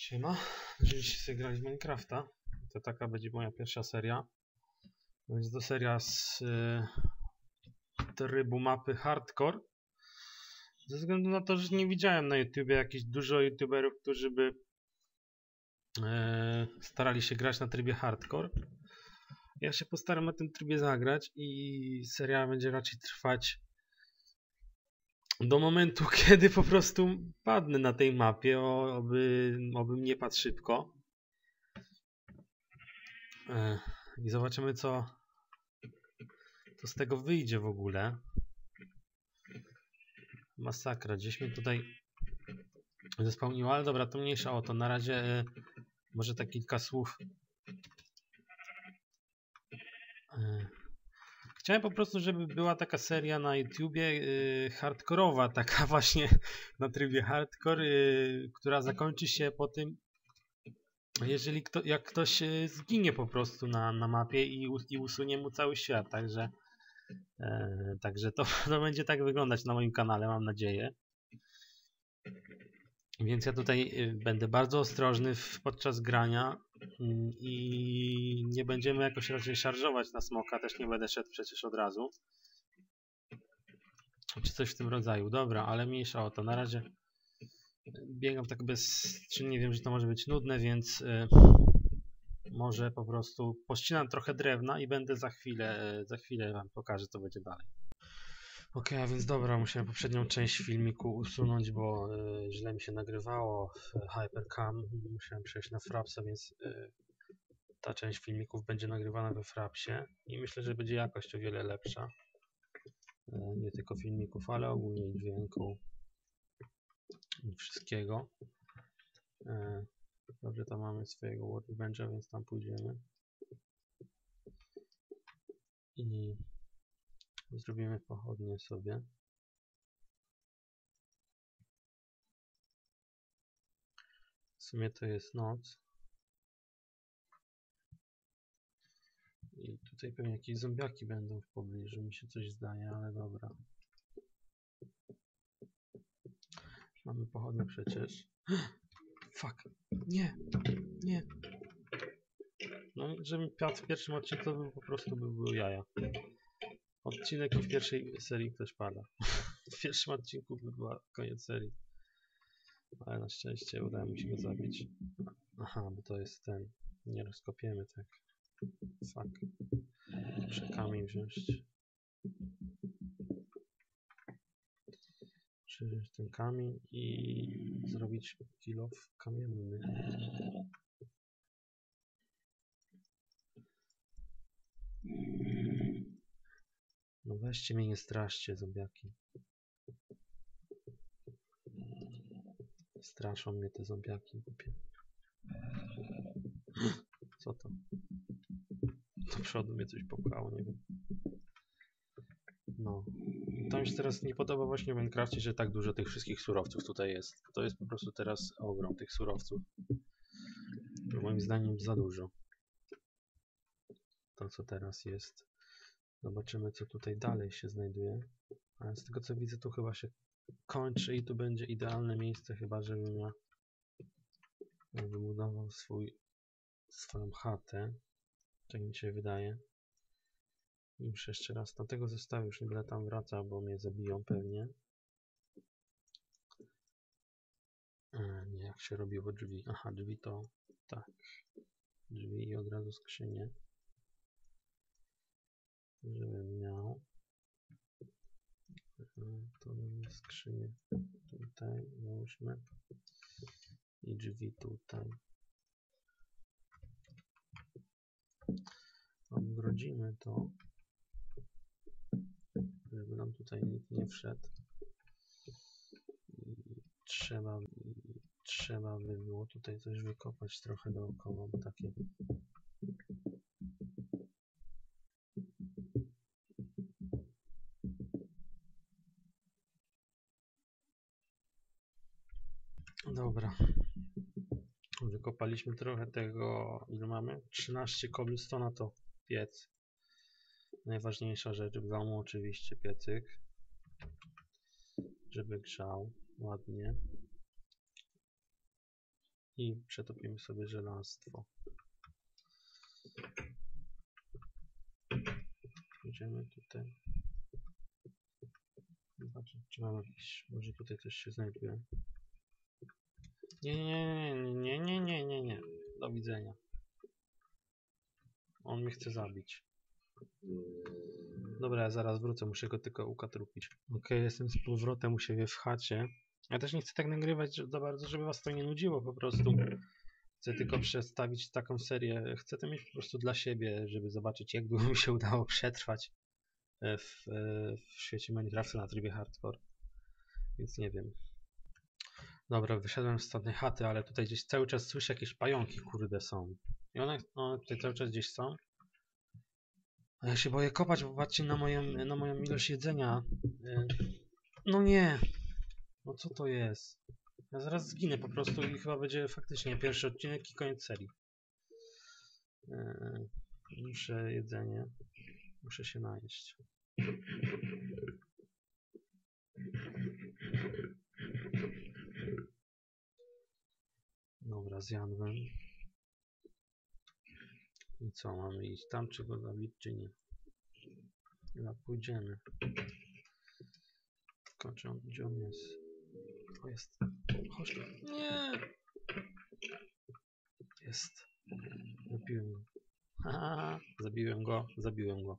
Siema, się sobie grali w Minecrafta, to taka będzie moja pierwsza seria. Będzie to seria z y, trybu mapy Hardcore. Ze względu na to, że nie widziałem na YouTubie jakichś dużo YouTuberów, którzy by e, starali się grać na trybie Hardcore. Ja się postaram na tym trybie zagrać i seria będzie raczej trwać do momentu, kiedy po prostu padnę na tej mapie, oby, obym nie padł szybko. E, I zobaczymy, co, co z tego wyjdzie w ogóle. Masakra, gdzieś mnie tutaj zespełniło, ale dobra, to mniejsza o to. Na razie e, może tak kilka słów. Chciałem po prostu, żeby była taka seria na YouTubie yy, hardkorowa, taka właśnie na trybie hardcore, yy, która zakończy się po tym, jeżeli kto, jak ktoś yy, zginie po prostu na, na mapie i, i usunie mu cały świat, także, yy, także to, to będzie tak wyglądać na moim kanale, mam nadzieję. Więc ja tutaj yy, będę bardzo ostrożny w, podczas grania i nie będziemy jakoś raczej szarżować na smoka, też nie będę szedł przecież od razu. Czy coś w tym rodzaju. Dobra, ale mniejsza o to. Na razie biegam tak bez... Czy nie wiem, że to może być nudne, więc y, może po prostu pościnam trochę drewna i będę za chwilę, y, za chwilę wam pokażę, co będzie dalej. Okej, a więc dobra, musiałem poprzednią część filmiku usunąć, bo y, źle mi się nagrywało w Hypercam. Musiałem przejść na Frapsa, więc y, ta część filmików będzie nagrywana we Frapsie i myślę, że będzie jakość o wiele lepsza. Y, nie tylko filmików, ale ogólnie dźwięku i wszystkiego. Y, Dobrze, to mamy swojego Workbencha, więc tam pójdziemy. I Zrobimy pochodnie sobie. W sumie to jest noc. I tutaj pewnie jakieś zombiaki będą w pobliżu, mi się coś zdaje, ale dobra. Mamy pochodnie przecież. Fuck. Nie, nie. No, żebym padł w pierwszym odcinku, to by po prostu by były jaja. Odcinek i w pierwszej serii ktoś pada. W pierwszym odcinku by była koniec serii. Ale na szczęście udało mi się go zabić. Aha, bo to jest ten. Nie rozkopiemy tak. Fuck. Muszę kamień wziąć. Przywieźć ten kamień i zrobić kilof kamienny. No weźcie mnie, nie straszcie, zombiaki. Straszą mnie te zombiaki. Co to? Do przodu mnie coś popchało, nie wiem. No. To mi się teraz nie podoba właśnie w Minecrafcie, że tak dużo tych wszystkich surowców tutaj jest. To jest po prostu teraz ogrom tych surowców. Moim zdaniem za dużo. To co teraz jest. Zobaczymy, co tutaj dalej się znajduje. Ale z tego co widzę, tu chyba się kończy i tu będzie idealne miejsce, chyba żebym ja wybudował swój, swoją chatę. Tak mi się wydaje. Muszę jeszcze raz na tego zestawu już nie będę tam wracał, bo mnie zabiją pewnie. E, nie, jak się robiło drzwi. Aha, drzwi to tak. Drzwi i od razu skrzynie żebym miał. To mamy skrzynię. Tutaj załóżmy. I drzwi tutaj. Odgrodzimy to żeby nam tutaj nikt nie wszedł. Trzeba trzeba by było tutaj coś wykopać trochę dookoła takie Dobra. Wykopaliśmy trochę tego, ile mamy? 13 cobblestona to piec. Najważniejsza rzecz w domu oczywiście piecyk. Żeby grzał ładnie. I przetopimy sobie żelastwo. Idziemy tutaj. Zobaczyć, czy mamy jakiś... Może tutaj coś się znajduje. Nie, nie, nie, nie, nie, nie, nie. Do widzenia. On mnie chce zabić. Dobra, ja zaraz wrócę, muszę go tylko ukatrupić. Okej, jestem z powrotem u siebie w chacie. Ja też nie chcę tak nagrywać za bardzo, żeby was to nie nudziło po prostu. Chcę tylko przedstawić taką serię. Chcę to mieć po prostu dla siebie, żeby zobaczyć jak długo mi się udało przetrwać e, w, e, w świecie Minecrafta na trybie hardcore. Więc nie wiem. Dobra, wyszedłem z tej chaty, ale tutaj gdzieś cały czas słyszę jakieś pająki, kurde są. I one, one tutaj cały czas gdzieś są. A ja się boję kopać, bo patrzcie na moją, na moją ilość jedzenia. Y, No nie! No co to jest? Ja zaraz zginę po prostu i chyba będzie faktycznie pierwszy odcinek i koniec serii. Y, Muszę jedzenie. Muszę się najeść. Dobra, zjadłem. I co, mamy iść tam, czy go zabić, czy nie? Chyba pójdziemy. On- gdzie on jest? O, jest. Chodź tu. Nie! Jest. Zabiłem go. Haha, zabiłem go, zabiłem go.